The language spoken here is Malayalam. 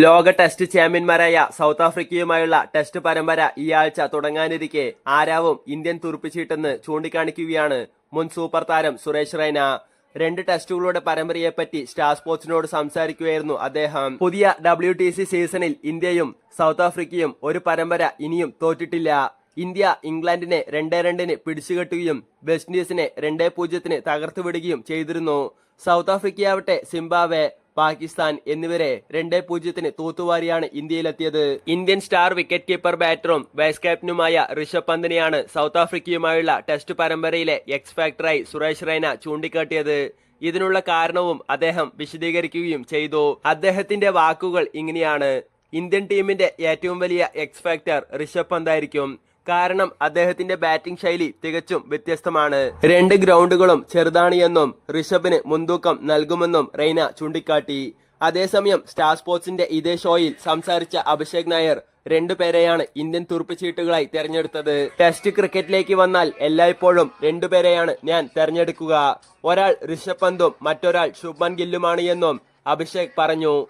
ലോക ടെസ്റ്റ് ചാമ്പ്യന്മാരായ സൗത്ത് ആഫ്രിക്കയുമായുള്ള ടെസ്റ്റ് പരമ്പര ഈ ആഴ്ച തുടങ്ങാനിരിക്കെ ആരാവും ഇന്ത്യൻ തുറപ്പിച്ചിട്ടെന്ന് ചൂണ്ടിക്കാണിക്കുകയാണ് മുൻ സൂപ്പർ താരം സുരേഷ് റൈന. രണ്ട് ടെസ്റ്റുകളുടെ പരമ്പരയെപ്പറ്റി സ്റ്റാർ സ്പോർട്സിനോട് സംസാരിക്കുകയായിരുന്നു അദ്ദേഹം. പുതിയ ഡബ്ല്യു ടി സി സീസണിൽ ഇന്ത്യയും സൗത്ത് ആഫ്രിക്കയും ഒരു പരമ്പര ഇനിയും തോറ്റിട്ടില്ല. ഇന്ത്യ ഇംഗ്ലണ്ടിനെ രണ്ടേ രണ്ടിന് പിടിച്ചുകെട്ടുകയും വെസ്റ്റ് ഇൻഡീസിനെ രണ്ടേ പൂജ്യത്തിന് തകർത്തുവിടുകയും ചെയ്തിരുന്നു. സൗത്ത് ആഫ്രിക്കയാവട്ടെ സിംബാബ്വെ പാകിസ്ഥാൻ എന്നിവരെ രണ്ടേ പൂജ്യത്തിന് തൂത്തുവാരിയാണ് ഇന്ത്യയിലെത്തിയത്. ഇന്ത്യൻ സ്റ്റാർ വിക്കറ്റ് കീപ്പർ ബാറ്ററും വൈസ് ക്യാപ്റ്റനുമായ ഋഷഭ് പന്തിനെയാണ് സൗത്ത് ആഫ്രിക്കയുമായുള്ള ടെസ്റ്റ് പരമ്പരയിലെ എക്സ് ഫാക്ടറായി സുരേഷ് റൈന ചൂണ്ടിക്കാട്ടിയത്. ഇതിനുള്ള കാരണവും അദ്ദേഹം വിശദീകരിക്കുകയും ചെയ്തു. അദ്ദേഹത്തിന്റെ വാക്കുകൾ ഇങ്ങനെയാണ്. ഇന്ത്യൻ ടീമിന്റെ ഏറ്റവും വലിയ എക്സ് ഫാക്ടർ ഋഷഭ് പന്തായിരിക്കും. കാരണം അദ്ദേഹത്തിന്റെ ബാറ്റിംഗ് ശൈലി തികച്ചും വ്യത്യസ്തമാണ്. രണ്ട് ഗ്രൗണ്ടുകളും ചെറുതാണ് എന്നും ഋഷഭിന് മുൻതൂക്കം നൽകുമെന്നും റെയ്ന ചൂണ്ടിക്കാട്ടി. അതേസമയം സ്റ്റാർ സ്പോർട്സിന്റെ ഇതേ ഷോയിൽ സംസാരിച്ച അഭിഷേക് നായർ രണ്ടുപേരെയാണ് ഇന്ത്യൻ തുറുപ്പുചീട്ടുകളായി തെരഞ്ഞെടുത്തത്. ടെസ്റ്റ് ക്രിക്കറ്റിലേക്ക് വന്നാൽ എല്ലായ്പ്പോഴും രണ്ടുപേരെയാണ് ഞാൻ തെരഞ്ഞെടുക്കുക. ഒരാൾ ഋഷഭ് പന്തും മറ്റൊരാൾ ശുഭ്മൻ ഗില്ലുമാണ് എന്നും അഭിഷേക് പറഞ്ഞു.